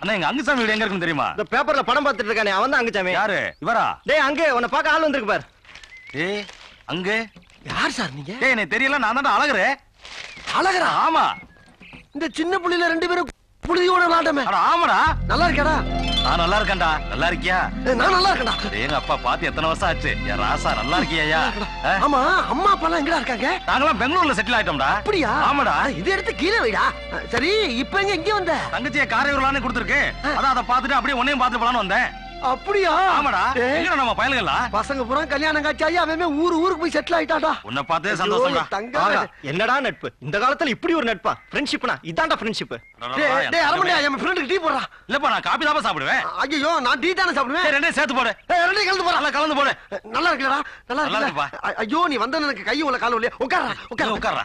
அண்ணா எங்க அங்குசாமி வீடு எங்க இருக்குன்னு தெரியுமா? இந்த பேப்பர்ல படம் பார்த்துட்டு இருக்கானே அவன் தான் அங்குச்சாமி யாரு? இவரா? டேய் அங்கே உன்னை பார்க்க ஆள் வந்திருக்கு பார். ஏய் அங்க? யார் சார் நீங்க? டேய் எனக்கு தெரியல நான் தான் அழகுறே அழகரா? ஆமா. இந்த சின்ன புள்ளையில ரெண்டு பேரும் அட ஆமாடா. நல்லா இருக்கேடா நான் நல்லா இருக்கேன்டா. நல்லா இருக்கியா? நான் நல்லா இருக்கேன்டா. எங்க அப்பா பாத்து எத்தனை வருஷம் ஆச்சு? என் ராசா நல்லா இருக்கியா ஆமா அம்மா அப்பா எல்லாம் எங்கடா இருக்காங்க? நாங்களாம் பெங்களூர்ல செட்டில் ஆயிட்டோம்டா. அப்படியா? ஆமாடா. இதை எடுத்து கீழே வைடா. சரி இப்ப எங்க இங்க வந்த? தங்கச்சியை காரையூர்லான்னு கொடுத்துருக்கு. அதான் அதை பார்த்துட்டு அப்படியே உன்னையும் பார்த்துட்டு போலான்னு வந்தேன். அப்படியா? ஆமாடா. எங்கடா நம்ம பயலுகளா பசங்க பூரா கல்யாணம் காட்சி. அவன் ஊர் ஊருக்கு போய் செட்டில் ஆயிட்டாடா. உன்னை பார்த்தே சந்தோஷம்டா. என்னடா நட்பு? இந்த காலத்துல இப்படி ஒரு நட்பா? ஃப்ரெண்ட்ஷிப்னா இதான்டா ஃப்ரெண்ட்ஷிப் டேய், அரமணியா, என் ஃப்ரெண்டுக்கு டீ போடுறா. இல்லப்பா நான் காபி தான் சாப்பிடுவேன். ஐயோ நான் டீ தானே சாப்பிடுவேன்? ரெண்டையும் சேர்த்து போடு. ரெண்டையும் கலந்து போறா நல்லா கலந்து போடு. நல்லா இருக்கலடா நல்லா. ஐ- ஐயோ நீ வந்த எனக்கு கை உள்ள கால இல்லையா உட்காரா உட்கார உட்காரா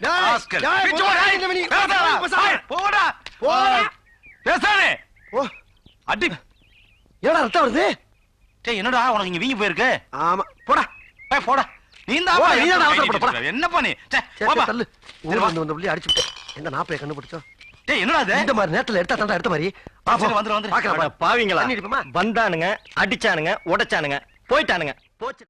போடு. அடி வந்து போடு, போடா, போடா. போடா. பேசாதே. ஓ, அடி ஏடா ரத்தம் வருது டேய், என்னடா உனக்கு இங்க வீங்கி போயிருக்கு ஆமா போடா ஏய், போடா நீ போடா, நீ தான் அவசரப்பட, போடா. என்னப்பா நீ சே. சரி, தள்ளு சரி, ஊர்ல வா. இருந்து வந்த புள்ளி அடிச்சு விட்டேன். எந்த நாப்பைய கண்டுபிடிச்சோம் டேய், என்னடா இது இந்த மாதிரி நேரத்துல எடுத்தா தாண்டா எடுத்த மாதிரி சரி, வந்துரு, வந்துரு. பாக்கலாம் பாவிங்களா? வந்தானுங்க அடிச்சானுங்க உடைச்சானுங்க போயிட்டானுங்க போச்சு